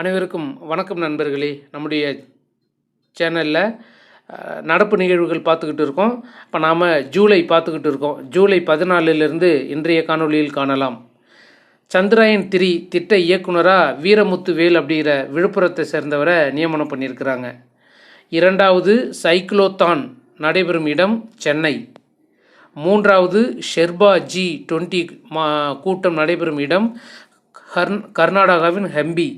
அனைவருக்கும் வணக்கம் நண்பர்களே. நம்முடைய சேனலில் நடப்பு நிகழ்வுகள் பார்த்துக்கிட்டு இருக்கோம். இப்போ நாம் ஜூலை பார்த்துக்கிட்டு இருக்கோம். ஜூலை பதினாலிலிருந்து இன்றைய காணொளியில் காணலாம். சந்திராயன் திரி திட்ட இயக்குனராக வீரமுத்து வேல் அப்படிங்கிற விழுப்புரத்தை சேர்ந்தவரை நியமனம் பண்ணியிருக்கிறாங்க. இரண்டாவது சைக்ளோத்தான் நடைபெறும் இடம் சென்னை. மூன்றாவது ஷெர்பா ஜி டுவெண்ட்டி மா கூட்டம் நடைபெறும் இடம் கர் கர்நாடகாவின் ஹம்பி.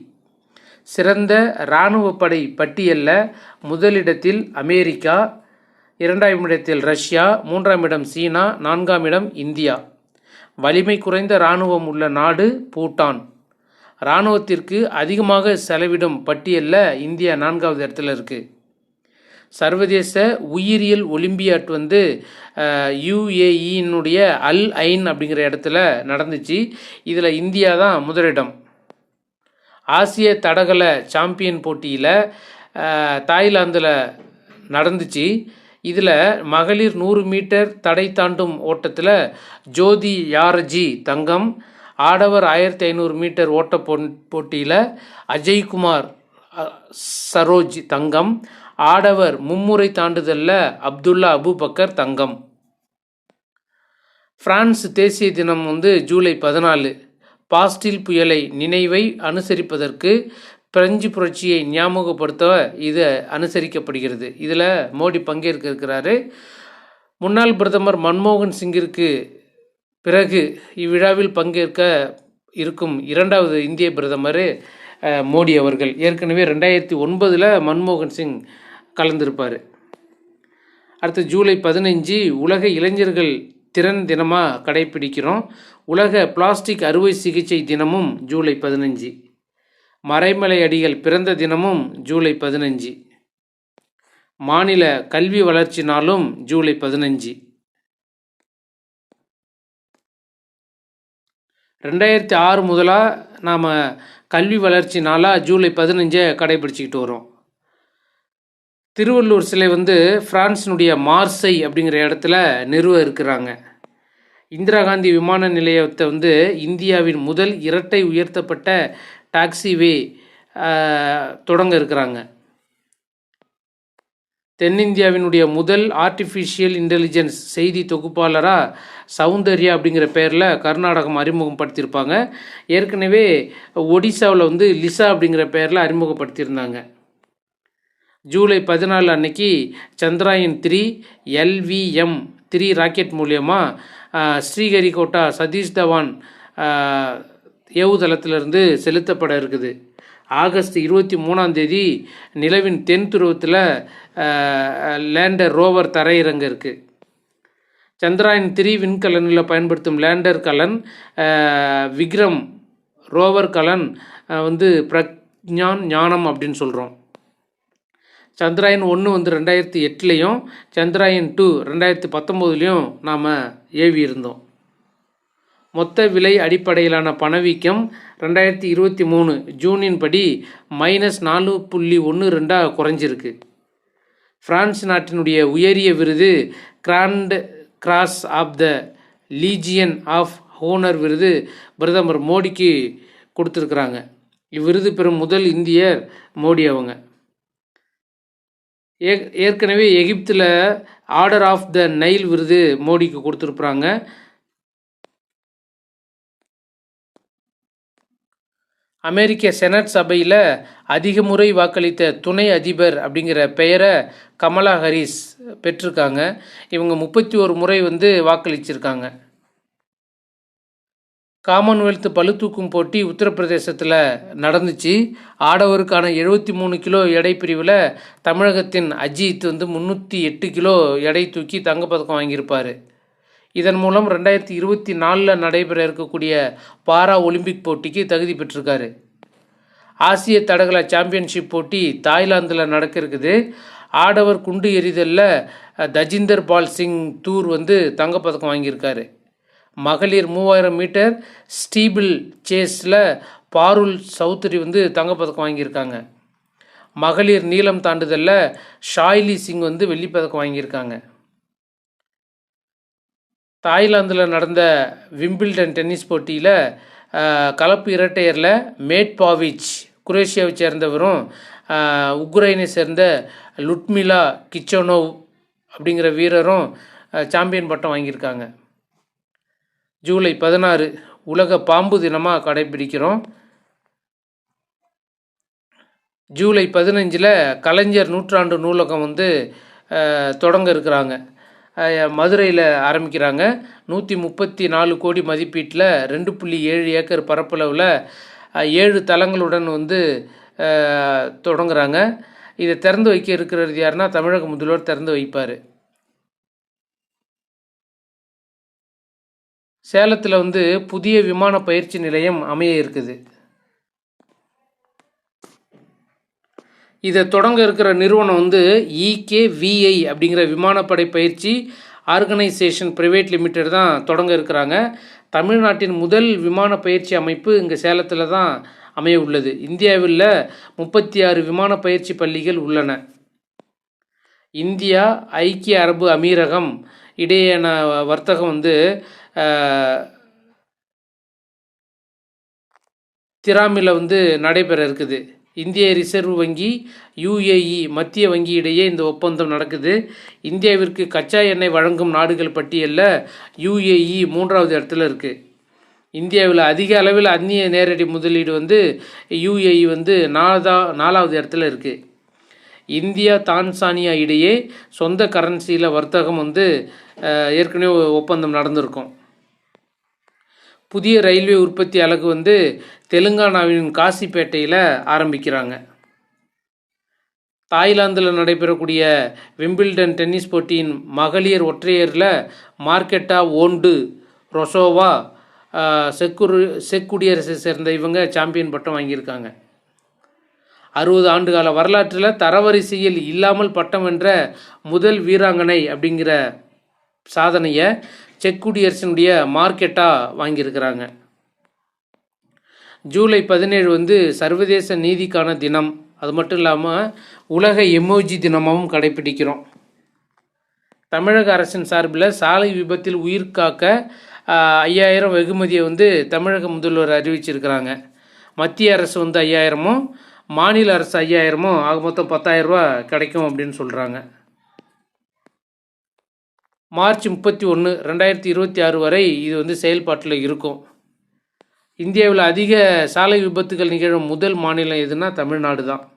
சிறந்த இராணுவ படை பட்டியலில் முதலிடத்தில் அமெரிக்கா இரண்டாம் இடத்தில் ரஷ்யா மூன்றாம் இடம் சீனா நான்காம் இடம் இந்தியா. வலிமை குறைந்த இராணுவம் உள்ள நாடு பூட்டான். இராணுவத்திற்கு அதிகமாக செலவிடும் பட்டியலில் இந்தியா நான்காவது இடத்துல இருக்குது சர்வதேச உயிரியல் ஒலிம்பியாட் வந்து யுஏஇனுடைய அல் ஐன் அப்படிங்கிற இடத்துல நடந்துச்சு. இதில் இந்தியா தான் முதலிடம். ஆசிய தடகள சாம்பியன் போட்டியில் தாய்லாந்தில் நடந்துச்சு. இதில் மகளிர் நூறு மீட்டர் தடை தாண்டும் ஓட்டத்தில் ஜோதி யாரஜி தங்கம் ஆடவர் ஆயிரத்தி ஐநூறு மீட்டர் ஓட்ட போ போட்டியில் அஜய்குமார் சரோஜ் தங்கம் ஆடவர் மும்முறை தாண்டுதலில் அப்துல்லா அபுபக்கர் தங்கம். பிரான்ஸ் தேசிய தினம் வந்து ஜூலை பதினாலு. பாஸ்டில் புயலை நினைவை அனுசரிப்பதற்கு பிரெஞ்சு புரட்சியை ஞாபகப்படுத்த இது அனுசரிக்கப்படுகிறது. இதில் மோடி பங்கேற்க இருக்கிறாரு முன்னாள் பிரதமர் மன்மோகன் சிங்கிற்கு பிறகு இவ்விழாவில் பங்கேற்க இருக்கும் இரண்டாவது இந்திய பிரதமர் மோடி அவர்கள். ஏற்கனவே ரெண்டாயிரத்தி ஒன்பதில் மன்மோகன் சிங் கலந்திருப்பார். அடுத்து ஜூலை பதினஞ்சு உலக இளைஞர்கள் திறன் தினமாக கடைப்பிடிக்கிறோம் உலக பிளாஸ்டிக் அறுவை சிகிச்சை தினமும் ஜூலை பதினஞ்சு. மறைமலை அடிகள் பிறந்த தினமும் ஜூலை பதினஞ்சு. மாநில கல்வி வளர்ச்சி நாளும் ஜூலை பதினஞ்சு. ரெண்டாயிரத்தி ஆறு முதலாக நாம் கல்வி வளர்ச்சி நாளாக ஜூலை பதினஞ்சை கடைபிடிச்சிக்கிட்டு வரோம். திருவள்ளூர் சிலை வந்து ஃப்ரான்ஸினுடைய மார்சை அப்படிங்கிற இடத்துல நிறுவ இருக்கிறாங்க. இந்திரா காந்தி விமான நிலையத்தை வந்து இந்தியாவின் முதல் இரட்டை உயர்த்தப்பட்ட டாக்ஸிவே தொடங்க இருக்கிறாங்க. தென்னிந்தியாவினுடைய முதல் ஆர்டிஃபிஷியல் இன்டெலிஜென்ஸ் செய்தி தொகுப்பாளராக சௌந்தர்யா அப்படிங்கிற பேரில் கர்நாடகம் அறிமுகப்படுத்தியிருப்பாங்க. ஏற்கனவே ஒடிசாவில் வந்து லிசா அப்படிங்கிற பேரில் அறிமுகப்படுத்தியிருந்தாங்க. ஜூலை பதினாலு அன்னைக்கு Chandrayaan three LVM three rocket மூலியமாக ஸ்ரீஹரிகோட்டா சதீஷ் தவான் ஏவுதளத்திலிருந்து செலுத்தப்பட இருக்குது. ஆகஸ்ட் இருபத்தி மூணாம் தேதி நிலவின் தென் துருவத்தில் லேண்டர் ரோவர் தரையிறங்க இருக்குது சந்திராயன் த்ரீ விண்கலனில் பயன்படுத்தும் லேண்டர் கலன் விக்ரம் ரோவர் கலன் வந்து பிரக்ஞான் ஞானம் அப்படின்னு சொல்கிறோம் சந்திராயன் ஒன்று வந்து ரெண்டாயிரத்தி எட்டுலேயும் சந்திராயன் டூ ரெண்டாயிரத்தி பத்தொம்போதுலேயும் நாம் ஏவி இருந்தோம். மொத்த விலை அடிப்படையிலான பணவீக்கம் ரெண்டாயிரத்தி இருபத்தி மூணு ஜூனின் படி மைனஸ் நாலு புள்ளி ஒன்று ரெண்டாக குறைஞ்சிருக்கு. ஃப்ரான்ஸ் நாட்டினுடைய உயரிய விருது Grand Cross of the Legion of Honour விருது பிரதமர் மோடிக்கு கொடுத்துருக்குறாங்க. இவ்விருது பெறும் முதல் இந்தியர் மோடி அவங்க. ஏ ஏற்கனவே எகிப்தில் ஆர்டர் ஆஃப் த நைல் விருது மோடிக்கு கொடுத்துருக்குறாங்க. அமெரிக்க செனட் சபையில் அதிக முறை வாக்களித்த துணை அதிபர் அப்படிங்கிற பெயரை கமலா ஹரிஸ் பெற்றிருக்காங்க. இவங்க முப்பத்தி ஒரு முறை வந்து வாக்களிச்சிருக்காங்க. காமன்வெல்த் பளுதூக்கும் போட்டி உத்தரப்பிரதேசத்தில் நடந்துச்சு. ஆடவருக்கான எழுபத்தி மூணு கிலோ எடை பிரிவில் தமிழகத்தின் அஜித் வந்து முந்நூற்றி எட்டு கிலோ எடை தூக்கி தங்கப்பதக்கம் வாங்கியிருப்பார். இதன் மூலம் ரெண்டாயிரத்தி இருபத்தி நாலில் நடைபெற இருக்கக்கூடிய பாரா ஒலிம்பிக் போட்டிக்கு தகுதி பெற்றிருக்காரு. ஆசிய தடகள சாம்பியன்ஷிப் போட்டி தாய்லாந்தில் நடக்க இருக்குது. ஆடவர் குண்டு எறிதலில் தஜிந்தர் பால் சிங் தூர் வந்து தங்கப்பதக்கம் வாங்கியிருக்காரு. மகளிர் மூவாயிரம் மீட்டர் ஸ்டீபிள் சேஸில் பாருல் சௌத்ரி வந்து தங்கப்பதக்கம் வாங்கியிருக்காங்க. மகளிர் நீளம் தாண்டுதலில் ஷாய்லி சிங் வந்து வெள்ளிப்பதக்கம் வாங்கியிருக்காங்க. தாய்லாந்தில் நடந்த விம்பிள்டன் டென்னிஸ் போட்டியில் கலப்பு இரட்டையரில் மேட் பாவிச் குரேஷியாவை சேர்ந்தவரும் உக்ரைனை சேர்ந்த லுட்மிலா கிச்சனோவ் அப்படிங்கிற வீரரும் சாம்பியன் பட்டம் வாங்கியிருக்காங்க. ஜூலை பதினாறு உலக பாம்பு தினமாக கடைபிடிக்கிறோம். ஜூலை பதினஞ்சில் கலைஞர் நூற்றாண்டு நூலகம் வந்து தொடங்க இருக்கிறாங்க. மதுரையில் ஆரம்பிக்கிறாங்க. நூற்றி முப்பத்தி நாலு கோடி மதிப்பீட்டில் ரெண்டு புள்ளி ஏழு ஏக்கர் பரப்பளவில் ஏழு தலங்களுடன் வந்து தொடங்குறாங்க. இதை திறந்து வைக்க இருக்கிறது யாருன்னா தமிழக முதல்வர் திறந்து வைப்பார். சேலத்தில் வந்து புதிய விமான பயிற்சி நிலையம் அமைய இருக்குது. இதை தொடங்க இருக்கிற நிறுவனம் வந்து இகேவிஐ அப்படிங்கிற விமானப்படை பயிற்சி ஆர்கனைசேஷன் பிரைவேட் லிமிடெட் தான் தொடங்க இருக்கிறாங்க. தமிழ்நாட்டின் முதல் விமான பயிற்சி அமைப்பு இங்கே சேலத்தில் தான் அமைய உள்ளது. இந்தியாவில் முப்பத்தி ஆறு விமான பயிற்சி பள்ளிகள் உள்ளன. இந்தியா ஐக்கிய அரபு அமீரகம் இடையேயான வர்த்தகம் வந்து திராமில் வந்து நடைபெற இருக்குது. இந்திய ரிசர்வ் வங்கி யுஏஇ மத்திய வங்கி இடையே இந்த ஒப்பந்தம் நடக்குது. இந்தியாவிற்கு கச்சா எண்ணெய் வழங்கும் நாடுகள் பட்டியலில் யுஏஇ மூன்றாவது இடத்துல இருக்குது இந்தியாவில் அதிக அளவில் அந்நிய நேரடி முதலீடு வந்து யுஏஇ வந்து நாலா நாலாவது இடத்துல இருக்குது இந்தியா தான்சானியா இடையே சொந்த கரன்சியில் வர்த்தகம் வந்து ஏற்கனவே ஒப்பந்தம் நடந்திருக்கும். புதிய ரயில்வே உற்பத்தி அலகு வந்து தெலுங்கானாவின் காசிப்பேட்டையில் ஆரம்பிக்கிறாங்க. தாய்லாந்தில் நடைபெறக்கூடிய விம்பிள்டன் டென்னிஸ் போட்டியின் மகளிர் ஒற்றையரில் மார்க்கெட்டா ஓண்டு ரொசோவா செக்குரு செக் குடியரசை சேர்ந்த இவங்க சாம்பியன் பட்டம் வாங்கியிருக்காங்க. அறுபது ஆண்டுகால வரலாற்றில் தரவரிசையில் இல்லாமல் பட்டம் வென்ற முதல் வீராங்கனை அப்படிங்கிற சாதனையை செக் குடியரசினுடைய மார்க்கெட்டாக வாங்கியிருக்கிறாங்க. ஜூலை பதினேழு வந்து சர்வதேச நீதிக்கான தினம். அது மட்டும் இல்லாமல் உலக எமோஜி தினமாகவும் கடைபிடிக்கிறோம். தமிழக அரசின் சார்பில் சாலை விபத்தில் உயிர் காக்க ஐயாயிரம் வெகுமதியை வந்து தமிழக முதல்வர் அறிவிச்சிருக்கிறாங்க. மத்திய அரசு வந்து ஐயாயிரமும் மாநில அரசு ஐயாயிரமும் ஆக மொத்தம் பத்தாயிரம் ரூபா கிடைக்கும் அப்படின்னு சொல்கிறாங்க மார்ச் முப்பத்தி ஒன்று ரெண்டாயிரத்தி இருபத்தி ஆறு வரை இது வந்து செயல்பாட்டில் இருக்கும். இந்தியாவில் அதிக சாலை விபத்துகள் நிகழும் முதல் மாநிலம் எதுனா தமிழ்நாடு தான்.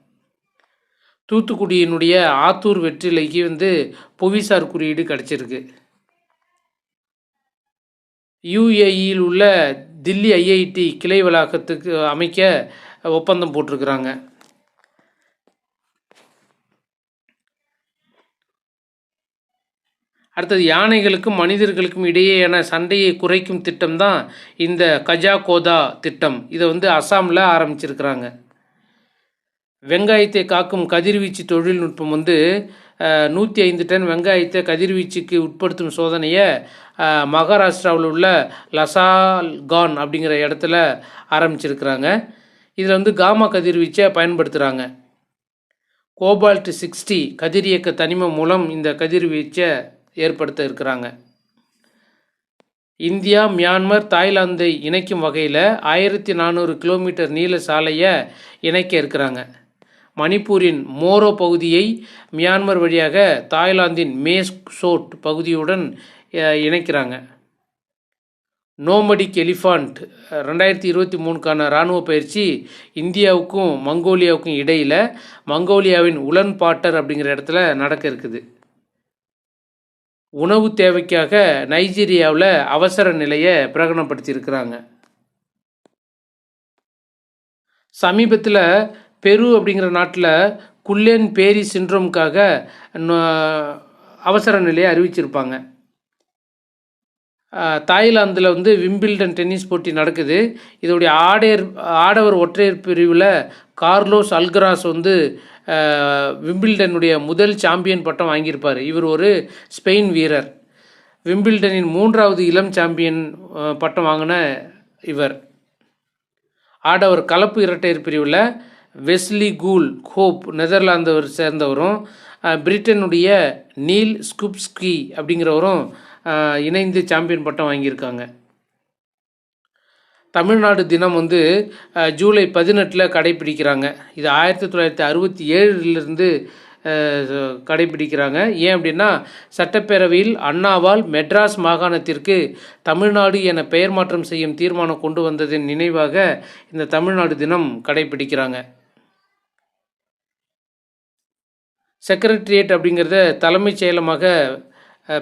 தூத்துக்குடியினுடைய ஆத்தூர் வெற்றிலைக்கு வந்து புவிசார் குறியீடு கிடச்சிருக்கு. யுஏஇயில் உள்ள தில்லி ஐஐடி கிளை வளாகத்துக்கு அமைக்க ஒப்பந்தம் போட்டிருக்கிறாங்க. அடுத்தது யானைகளுக்கும் மனிதர்களுக்கும் இடையேயான சண்டையை குறைக்கும் திட்டம் தான் இந்த கஜா கோதா திட்டம். இதை வந்து அசாமில் ஆரம்பிச்சிருக்கிறாங்க. வெங்காயத்தை காக்கும் கதிர்வீச்சு தொழில்நுட்பம் வந்து நூற்றி ஐந்து டன் வெங்காயத்தை கதிர்வீச்சுக்கு உட்படுத்தும் சோதனையை மகாராஷ்டிராவில் உள்ள லசால்கான் அப்படிங்கிற இடத்துல ஆரம்பிச்சிருக்கிறாங்க. இதில் வந்து காமா கதிர்வீச்சை பயன்படுத்துகிறாங்க கோபால்ட் சிக்ஸ்டி கதிரியக்க தனிமம் மூலம் இந்த கதிர்வீச்சை ஏற்படுத்த இருக்கிறாங்க. இந்தியா மியான்மர் தாய்லாந்தை இணைக்கும் வகையில் ஆயிரத்தி நானூறு கிலோமீட்டர் நீள சாலையை இணைக்க இருக்கிறாங்க. மணிப்பூரின் மோரோ பகுதியை மியான்மர் வழியாக தாய்லாந்தின் மேஸ் சோட் பகுதியுடன் இணைக்கிறாங்க. நோமடிக் எலிஃபாண்ட் ரெண்டாயிரத்தி இருபத்தி மூணுக்கான இராணுவ பயிற்சி இந்தியாவுக்கும் மங்கோலியாவுக்கும் இடையில் மங்கோலியாவின் உலன் பாட்டர் அப்படிங்கிற இடத்துல நடக்க இருக்குது. உணவு தேவைக்காக நைஜீரியாவில் அவசர நிலையை பிரகடனப்படுத்தியிருக்கிறாங்க. சமீபத்தில் பெரு அப்படிங்கிற நாட்டில் குல்லேன் பேரி சின்ரோம்காக அவசர நிலையை அறிவிச்சிருப்பாங்க. தாய்லாந்தில் வந்து விம்பிள்டன் டென்னிஸ் போட்டி நடக்குது. இதோடைய ஆடையர் ஆடவர் ஒற்றையர் பிரிவில் கார்லோஸ் அல்கராஸ் வந்து விம்பிள்டனுடைய முதல் சாம்பியன் பட்டம் வாங்கியிருப்பார். இவர் ஒரு ஸ்பெயின் வீரர். விம்பிள்டனின் மூன்றாவது இளம் சாம்பியன் பட்டம் வாங்கின இவர். ஆடவர் கலப்பு இரட்டையர் பிரிவில் வெஸ்லி கூல் ஹோப் நெதர்லாந்தவர் சேர்ந்தவரும் பிரிட்டனுடைய நீல் ஸ்குப்ஸ்கி அப்படிங்கிறவரும் இணைந்து சாம்பியன் பட்டம் வாங்கியிருக்காங்க. தமிழ்நாடு தினம் வந்து ஜூலை பதினெட்டில் கடைப்பிடிக்கிறாங்க இது ஆயிரத்தி தொள்ளாயிரத்தி அறுபத்தி ஏழுலேருந்து கடைப்பிடிக்கிறாங்க ஏன் அப்படின்னா சட்டப்பேரவையில் அண்ணாவால் மெட்ராஸ் மாகாணத்திற்கு தமிழ்நாடு என பெயர் மாற்றம் செய்யும் தீர்மானம் கொண்டு வந்ததின் நினைவாக இந்த தமிழ்நாடு தினம் கடைப்பிடிக்கிறாங்க செக்ரட்டரியேட் அப்படிங்கிறத தலைமைச் செயலமாக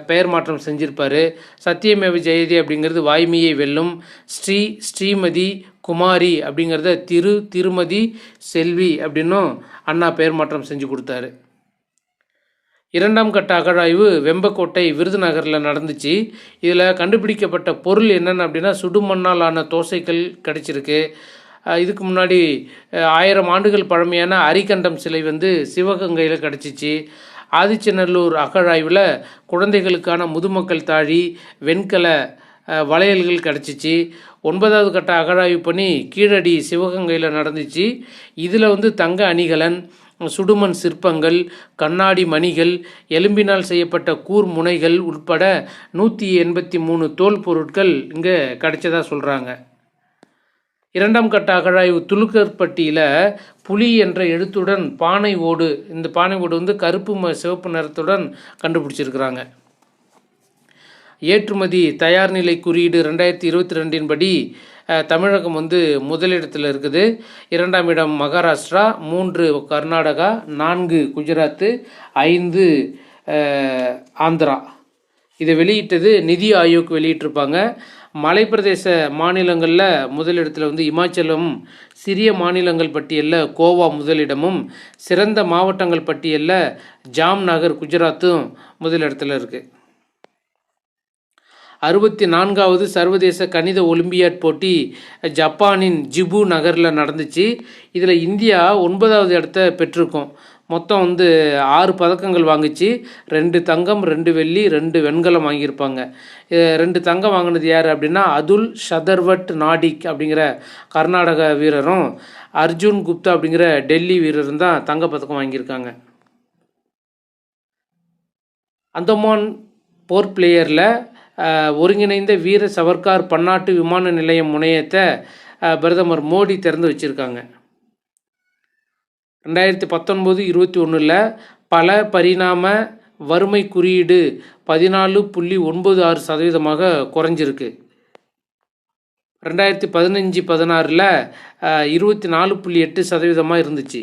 பெயர் மாற்றம் செஞ்சிருப்பார். சத்தியமேவ ஜெயதி அப்படிங்கிறது வாய்மையை வெல்லும் ஸ்ரீ ஸ்ரீமதி குமாரி அப்படிங்கிறத திரு திருமதி செல்வி அப்படின்னும் அண்ணா பெயர் மாற்றம் செஞ்சு கொடுத்தாரு. இரண்டாம் கட்ட அகழாய்வு வெம்பக்கோட்டை விருதுநகரில் நடந்துச்சு. இதில் கண்டுபிடிக்கப்பட்ட பொருள் என்னென்ன அப்படின்னா சுடுமண்ணால் ஆன தோசைகள் கிடச்சிருக்கு. இதுக்கு முன்னாடி ஆயிரம் ஆண்டுகள் பழமையான அரிகண்டம் சிலை வந்து சிவகங்கையில் கிடச்சிச்சு. ஆதிச்சநல்லூர் அகழாய்வில் குழந்தைகளுக்கான முதுமக்கள் தாழி வெண்கல வளையல்கள் கிடச்சிச்சு. ஒன்பதாவது கட்ட அகழாய்வு பணி கீழடி சிவகங்கையில் நடந்துச்சு. இதில் வந்து தங்க அணிகலன் சுடுமண் சிற்பங்கள் கண்ணாடி மணிகள் எலும்பினால் செய்யப்பட்ட கூர் முனைகள் உட்பட நூற்றி எண்பத்தி மூணு தோல் பொருட்கள் இங்கே கிடைச்சதாக சொல்கிறாங்க இரண்டாம் கட்ட அகழாய்வு துலுக்கற்பட்டியில் புலி என்ற எழுத்துடன் பானை ஓடு இந்த பானை ஓடு வந்து கருப்பு ம சிவப்பு நிறத்துடன் கண்டுபிடிச்சிருக்கிறாங்க. ஏற்றுமதி தயார் நிலை குறியீடு ரெண்டாயிரத்தி இருபத்தி ரெண்டின் படி தமிழகம் வந்து முதலிடத்தில் இருக்குது. இரண்டாம் இடம் மகாராஷ்டிரா மூன்று கர்நாடகா நான்கு குஜராத்து ஐந்து ஆந்திரா. இதை வெளியிட்டது நிதி ஆயோக் வெளியிட்டிருப்பாங்க. மலைப்பிரதேச மாநிலங்களில் முதலிடத்தில் வந்து இமாச்சலம் சிறிய மாநிலங்கள் பட்டியலில் கோவா முதலிடமும் சிறந்த மாவட்டங்கள் பட்டியலில் ஜாம்நகர் குஜராத்தும் முதலிடத்தில் இருக்குது அறுபத்தி நான்காவது சர்வதேச கணித ஒலிம்பியாட் போட்டி ஜப்பானின் ஜிபு நகரில் நடந்துச்சு. இதில் இந்தியா ஒன்பதாவது இடத்த பெற்றிருக்கோம். மொத்தம் வந்து ஆறு பதக்கங்கள் வாங்கிச்சு. ரெண்டு தங்கம் ரெண்டு வெள்ளி ரெண்டு வெண்கலம் வாங்கியிருப்பாங்க. ரெண்டு தங்கம் வாங்கினது யார் அப்படின்னா அதுல் ஷதர்வட் நாடிக் அப்படிங்கிற கர்நாடக வீரரும் அர்ஜுன் குப்தா அப்படிங்கிற டெல்லி வீரரும் தான் தங்கப்பதக்கம் வாங்கியிருக்காங்க. அந்தமான் போர்ட் பிளேயரில் ஒருங்கிணைந்த வீர சவர்கார் பன்னாட்டு விமான நிலையம் முனையத்தை பிரதமர் மோடி திறந்து வச்சுருக்காங்க. ரெண்டாயிரத்தி பத்தொன்பது இருபத்தி ஒன்றில் பல பரிணாம வறுமை குறியீடு பதினாலு புள்ளி ஒன்பது ஆறு சதவீதமாக குறைஞ்சிருக்கு. ரெண்டாயிரத்தி பதினஞ்சு பதினாறில் இருபத்தி நாலு புள்ளி எட்டு சதவீதமாக இருந்துச்சு.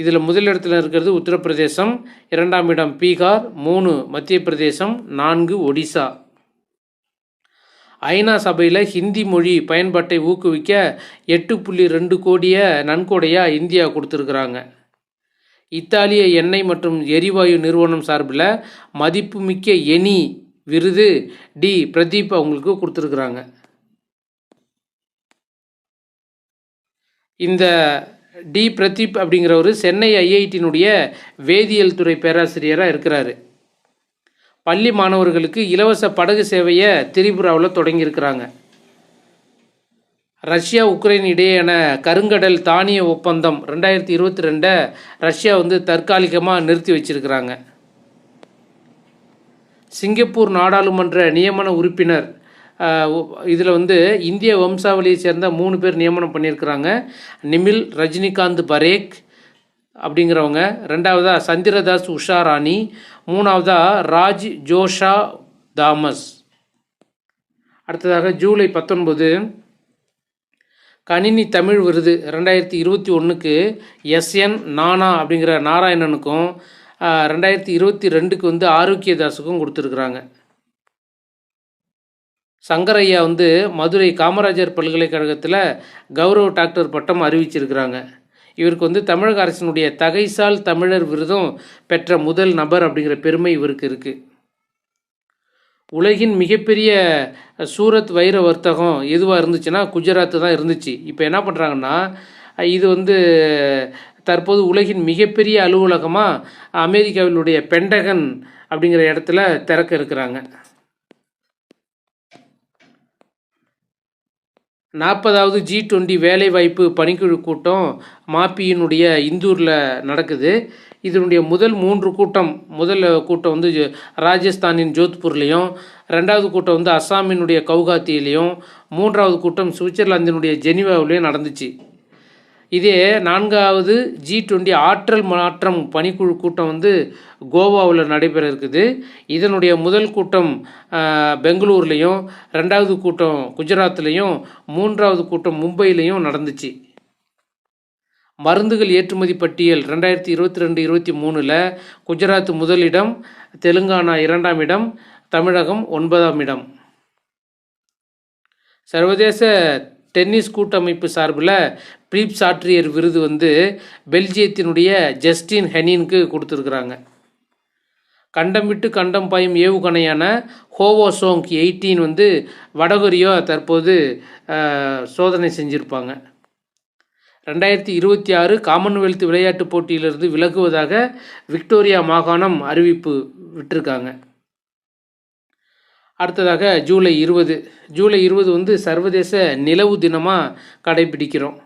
இதில் முதலிடத்தில் இருக்கிறது உத்தரப்பிரதேசம் இரண்டாம் இடம் பீகார் மூணு மத்திய பிரதேசம் நான்கு ஒடிசா. ஐநா சபையில் ஹிந்தி மொழி பயன்பாட்டை ஊக்குவிக்க எட்டு புள்ளி ரெண்டு கோடியை நன்கொடையாக இந்தியா கொடுத்துருக்குறாங்க. இத்தாலிய எண்ணெய் மற்றும் எரிவாயு நிறுவனம் சார்பில் மதிப்புமிக்க எனி விருது டி பிரதீப் அவங்களுக்கு கொடுத்துருக்குறாங்க. இந்த டி பிரதீப் அப்படிங்கிறவர் சென்னை ஐஐடியினுடைய வேதியியல் துறை பேராசிரியராக இருக்கிறாரு. பள்ளி மாணவர்களுக்கு இலவச படகு சேவையை திரிபுராவில் தொடங்கியிருக்கிறாங்க. ரஷ்யா உக்ரைன் இடையேயான கருங்கடல் தானிய ஒப்பந்தம் ரெண்டாயிரத்தி இருபத்தி ரெண்டை ரஷ்யா வந்து தற்காலிகமாக நிறுத்தி வச்சிருக்கிறாங்க. சிங்கப்பூர் நாடாளுமன்ற நியமன உறுப்பினர் இதில் வந்து இந்திய வம்சாவளியை சேர்ந்த மூணு பேர் நியமனம் பண்ணியிருக்கிறாங்க. நிமில் ரஜினிகாந்த் பரேக் அப்படிங்கிறவங்க. ரெண்டாவதாக சந்திரதாஸ் உஷா ராணி ராஜ் ஜோஷா தாமஸ். அடுத்ததாக ஜூலை பத்தொன்பது கணினி தமிழ் விருது ரெண்டாயிரத்தி இருபத்தி ஒன்றுக்கு எஸ்என் நானா அப்படிங்கிற நாராயணனுக்கும் ரெண்டாயிரத்தி இருபத்தி ரெண்டுக்கு வந்து ஆரோக்கியதாஸுக்கும் கொடுத்துருக்குறாங்க. சங்கரையா வந்து மதுரை காமராஜர் பல்கலைக்கழகத்தில் கௌரவ டாக்டர் பட்டம் அறிவிச்சிருக்கிறாங்க. இவருக்கு வந்து தமிழக அரசினுடைய தகைசால் தமிழர் விருதும் பெற்ற முதல் நபர் அப்படிங்கிற பெருமை இவருக்கு இருக்குது உலகின் மிகப்பெரிய சூரத் வைர வர்த்தகம் எதுவாக இருந்துச்சுன்னா குஜராத்து தான் இருந்துச்சு. இப்போ என்ன பண்ணுறாங்கன்னா இது வந்து தற்போது உலகின் மிகப்பெரிய அலுவலகமாக அமெரிக்காவினுடைய பென்டகன் அப்படிங்கிற இடத்துல திறக்க இருக்கிறாங்க. நாற்பதாவது ஜி டுவெண்ட்டி வேலைவாய்ப்பு பணிக்குழு கூட்டம் மாப்பியினுடைய இந்தூரில் நடக்குது. இதனுடைய முதல் மூன்று கூட்டம் முதல் கூட்டம் வந்து ராஜஸ்தானின் ஜோத்பூர்லேயும் ரெண்டாவது கூட்டம் வந்து அஸ்ஸாமினுடைய கவுகாத்தியிலையும் மூன்றாவது கூட்டம் சுவிட்சர்லாந்தினுடைய ஜெனிவாவிலையும் நடந்துச்சு. இதே நான்காவது ஜி டுவெண்ட்டி ஆற்றல் மாற்றம் பணிக்குழு கூட்டம் வந்து கோவாவில் நடைபெற இருக்குது. இதனுடைய முதல் கூட்டம் பெங்களூர்லேயும் ரெண்டாவது கூட்டம் குஜராத்லேயும் மூன்றாவது கூட்டம் மும்பையிலையும் நடந்துச்சு. மருந்துகள் ஏற்றுமதி பட்டியல் ரெண்டாயிரத்தி இருபத்தி ரெண்டு இருபத்தி மூணில் குஜராத் முதலிடம் தெலுங்கானா இரண்டாம் இடம் தமிழகம் ஒன்பதாம் இடம். சர்வதேச டென்னிஸ் கூட்டமைப்பு சார்பில் பிரீப் சாட்ரியர் விருது வந்து பெல்ஜியத்தினுடைய ஜஸ்டின் ஹெனின்க்கு கொடுத்துருக்குறாங்க. கண்டம் விட்டு கண்டம் பாயும் ஏவுகணையான ஹோவோசோங் எயிட்டீன் வந்து வடகொரியா தற்போது சோதனை செஞ்சுருப்பாங்க. ரெண்டாயிரத்தி இருபத்தி ஆறு காமன்வெல்த் விளையாட்டுப் போட்டியிலிருந்து விலகுவதாக விக்டோரியா மாகாணம் அறிவிப்பு விட்டிருக்காங்க. அடுத்ததாக ஜூலை இருபது. ஜூலை இருபது வந்து சர்வதேச நிலவு தினமாக கடைபிடிக்கிறோம்.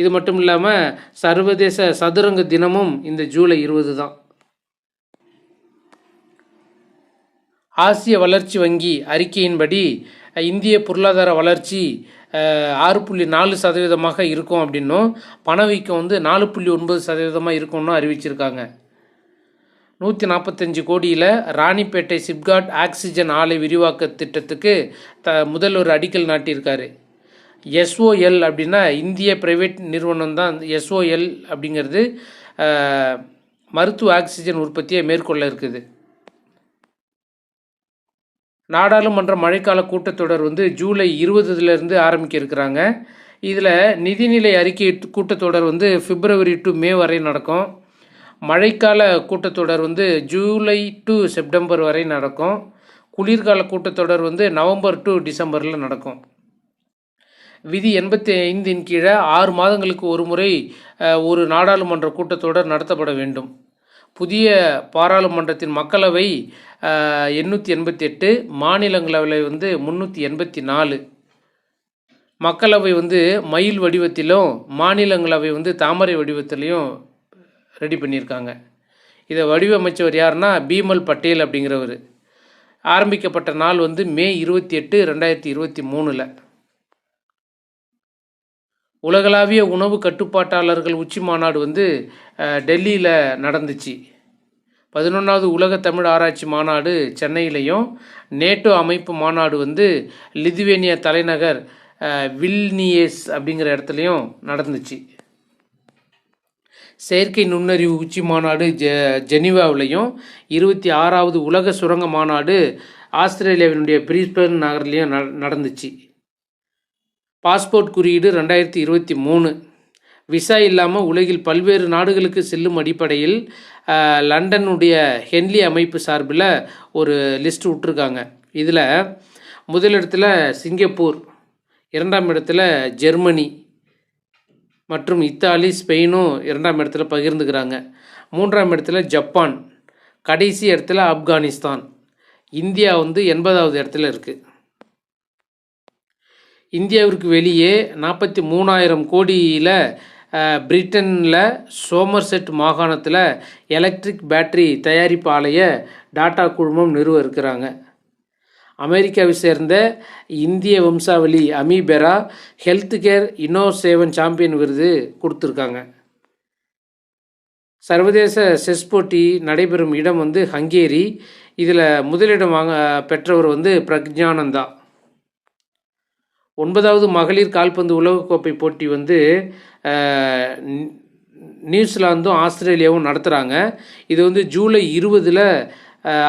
இது மட்டும் இல்லாமல் சர்வதேச சதுரங்க தினமும் இந்த ஜூலை இருபது தான். ஆசிய வளர்ச்சி வங்கி அறிக்கையின்படி இந்திய பொருளாதார வளர்ச்சி ஆறு புள்ளி நாலு சதவீதமாக இருக்கும் அப்படின்னும் பணவீக்கம் வந்து நாலு புள்ளி ஒன்பது சதவீதமாக இருக்கும்னு அறிவிச்சிருக்காங்க. நூற்றி நாற்பத்தஞ்சு கோடியில் ராணிப்பேட்டை சிப்காட் ஆக்சிஜன் ஆலை விரிவாக்க திட்டத்துக்கு த முதல்வர் அடிக்கல் நாட்டியிருக்காரு. எஸ்ஓஎல் அப்படின்னா இந்திய பிரைவேட் நிறுவனம் தான். எஸ்ஓஎல் அப்படிங்கிறது மருத்துவ ஆக்சிஜன் உற்பத்தியை மேற்கொள்ள இருக்குது. நாடாளுமன்ற மழைக்கால கூட்டத்தொடர் வந்து ஜூலை இருபதுலேருந்து ஆரம்பிக்க இருக்கிறாங்க. இதில் நிதிநிலை அறிக்கை கூட்டத்தொடர் வந்து பிப்ரவரி டு மே வரை நடக்கும். மழைக்கால கூட்டத்தொடர் வந்து ஜூலை டு செப்டம்பர் வரை நடக்கும். குளிர்கால கூட்டத்தொடர் வந்து நவம்பர் டு டிசம்பரில் நடக்கும். விதி எண்பத்தி ஐந்தின் கீழே ஆறு மாதங்களுக்கு ஒரு முறை ஒரு நாடாளுமன்ற கூட்டத்தொடர் நடத்தப்பட வேண்டும். புதிய பாராளுமன்றத்தின் மக்களவை எண்ணூற்றி எண்பத்தி எட்டு மாநிலங்களவை வந்து முந்நூற்றி எண்பத்தி நாலு. மக்களவை வந்து மயில் வடிவத்திலும் மாநிலங்களவை வந்து தாமரை வடிவத்திலையும் ரெடி பண்ணியிருக்காங்க. இதை வடிவமைச்சவர் யாருன்னா பீமல் பட்டேல் அப்படிங்கிறவர். ஆரம்பிக்கப்பட்ட நாள் வந்து மே இருபத்தி எட்டு ரெண்டாயிரத்தி இருபத்தி மூணில். உலகளாவிய உணவு கட்டுப்பாட்டாளர்கள் உச்சி மாநாடு வந்து டெல்லியில் நடந்துச்சு. பதினொன்றாவது உலக தமிழ் ஆராய்ச்சி மாநாடு சென்னையிலையும் நேட்டோ அமைப்பு மாநாடு வந்து லிதுவேனியா தலைநகர் வில்னியேஸ் வில்னியஸ் அப்படிங்கிற இடத்துலையும் நடந்துச்சு. செயற்கை நுண்ணறிவு உச்சி மாநாடு ஜெ ஜெனீவாவிலையும் இருபத்தி ஆறாவது உலக சுரங்க மாநாடு ஆஸ்திரேலியாவினுடைய பிரிஸ்பன் நகர்லேயும் ந நடந்துச்சு. பாஸ்போர்ட் குறியீடு ரெண்டாயிரத்தி இருபத்தி மூணு. விசா இல்லாமல் உலகில் பல்வேறு நாடுகளுக்கு செல்லும் அடிப்படையில் லண்டனுடைய ஹென்லி அமைப்பு சார்பில் ஒரு லிஸ்ட் விட்ருக்காங்க இதில் முதலிடத்தில் சிங்கப்பூர் இரண்டாம் இடத்துல ஜெர்மனி மற்றும் இத்தாலி ஸ்பெயினும் இரண்டாம் இடத்துல பகிர்ந்துக்கிறாங்க. மூன்றாம் இடத்துல ஜப்பான் கடைசி இடத்துல ஆப்கானிஸ்தான். இந்தியா வந்து எண்பதாவது இடத்துல இருக்குது இந்தியாவிற்கு வெளியே நாற்பத்தி மூணாயிரம் கோடியில் பிரிட்டனில் சோமர்செட் மாகாணத்தில் எலக்ட்ரிக் பேட்டரி தயாரிப்பு ஆலைய டாட்டா குழுமம் நிறுவ இருக்கிறாங்க. அமெரிக்காவை சேர்ந்த இந்திய வம்சாவளி Ami Bera health care innovation champion விருது கொடுத்துருக்காங்க. சர்வதேச செஸ் போட்டி நடைபெறும் இடம் வந்து ஹங்கேரி. இதில் முதலிடம் வாங்க பெற்றவர் வந்து பிரக்ஞானந்தா. ஒன்பதாவது மகளிர் கால்பந்து உலகக்கோப்பை போட்டி வந்து நியூசிலாந்தும் ஆஸ்திரேலியாவும் நடத்துகிறாங்க இது வந்து ஜூலை இருபதில்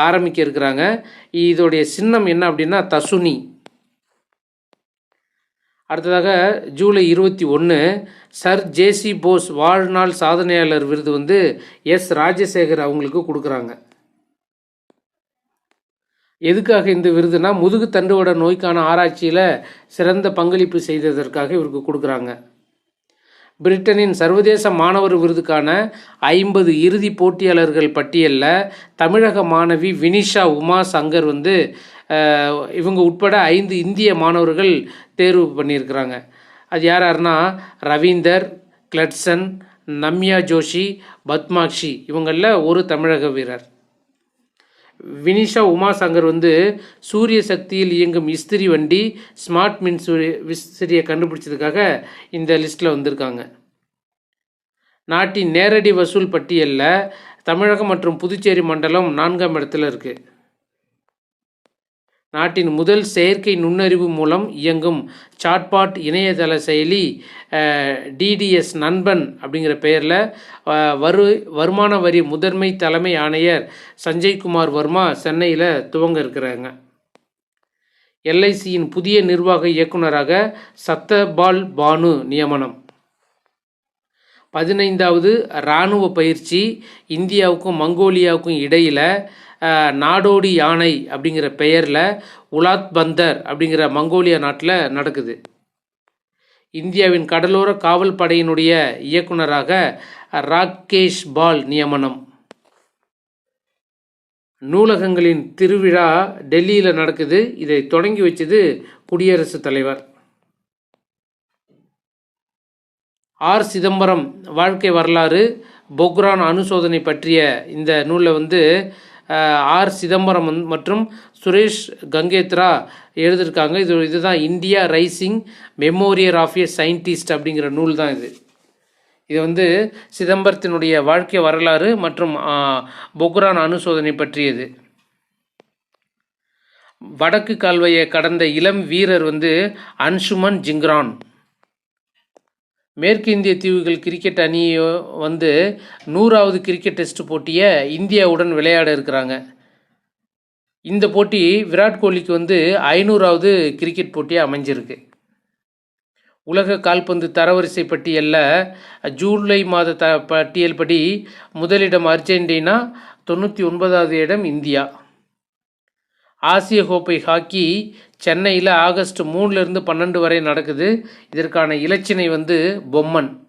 ஆரம்பிக்க இருக்கிறாங்க. இதோடைய சின்னம் என்ன அப்படின்னா தசுனி. அடுத்ததாக ஜூலை இருபத்தி ஒன்று சர் ஜேசி போஸ் வாழ்நாள் சாதனையாளர் விருது வந்து எஸ். ராஜசேகர் அவங்களுக்கு கொடுக்குறாங்க. எதுக்காக இந்த விருதுனா முதுகு தண்டுவட நோய்க்கான ஆராய்ச்சியில் சிறந்த பங்களிப்பு செய்ததற்காக இவருக்கு கொடுக்குறாங்க. பிரிட்டனின் சர்வதேச மாணவர் விருதுக்கான ஐம்பது இறுதி போட்டியாளர்கள் பட்டியலில் தமிழக மாணவி வினிஷா உமா சங்கர் வந்து இவங்க உட்பட ஐந்து இந்திய மாணவர்கள் தேர்வு பண்ணியிருக்கிறாங்க. அது யார் யாருன்னா ரவீந்தர் கிளட்சன் நம்யா ஜோஷி பத்மாக்ஷி இவங்களில் ஒரு தமிழக வீரர். வினிஷா உமாசங்கர் வந்து சூரிய சக்தியில் இயங்கும் இஸ்திரி வண்டி ஸ்மார்ட் மின் சூரிய விஸ்திரியை கண்டுபிடிச்சதுக்காக இந்த லிஸ்ட்டில் வந்திருக்காங்க. நாட்டின் நேரடி வசூல் பட்டியலில் தமிழகம் மற்றும் புதுச்சேரி மண்டலம் நான்காம் இடத்துல இருக்குது நாட்டின் முதல் செயற்கை நுண்ணறிவு மூலம் இயங்கும் சாட்பாட் இணையதள செயலி டிடிஎஸ் நண்பன் அப்படிங்கிற பெயரில் வரு வருமான வரி முதன்மை தலைமை ஆணையர் சஞ்சய்குமார் வர்மா சென்னையில் துவங்க இருக்கிறாங்க. எல்ஐசியின் புதிய நிர்வாக இயக்குனராக சத்தபால் பானு நியமனம். பதினைந்தாவது இராணுவ பயிற்சி இந்தியாவுக்கும் மங்கோலியாவுக்கும் இடையில் நாடோடி யானை அப்படிங்கிற பெயரில் உலாத் பந்தர் அப்படிங்கிற மங்கோலியா நாட்டில் நடக்குது. இந்தியாவின் கடலோர காவல் படையினுடைய இயக்குனராக ராகேஷ் பால் நியமனம். நூலகங்களின் திருவிழா டெல்லியில் நடக்குது. இதை தொடங்கி வச்சது குடியரசுத் தலைவர். ஆர். சிதம்பரம் வாழ்க்கை வரலாறு பொக்ரான் அணுசோதனை பற்றிய இந்த நூலில் வந்து ஆர் சிதம்பரம் மற்றும் சுரேஷ் கங்கேத்ரா எழுதியிருக்காங்க. இது இதுதான் India rising memoir of a scientist அப்படிங்கிற நூல் தான் இது. இது வந்து சிதம்பரத்தினுடைய வாழ்க்கை வரலாறு மற்றும் பொக்ரான் அணுசோதனை பற்றியது. வடக்கு கால்வாயை கடந்த இளம் வீரர் வந்து அன்சுமன் ஜிங்ரான் மேற்கு இந்திய தீவுகள் கிரிக்கெட் அணி வந்து நூறாவது கிரிக்கெட் டெஸ்ட் போட்டியை இந்தியாவுடன் விளையாட இருக்கிறாங்க. இந்த போட்டி விராட் கோலிக்கு வந்து ஐநூறாவது கிரிக்கெட் போட்டியாக அமைஞ்சிருக்கு. உலக கால்பந்து தரவரிசை பட்டியலில் ஜூலை மாத த பட்டியல் படி முதலிடம் அர்ஜென்டினா தொண்ணூற்றி ஒன்பதாவது இடம் இந்தியா. ஆசிய கோப்பை ஹாக்கி சென்னையில் ஆகஸ்ட் மூணுலேருந்து பன்னெண்டு வரை நடக்குது. இதற்கான இலச்சினை வந்து பொம்மன்.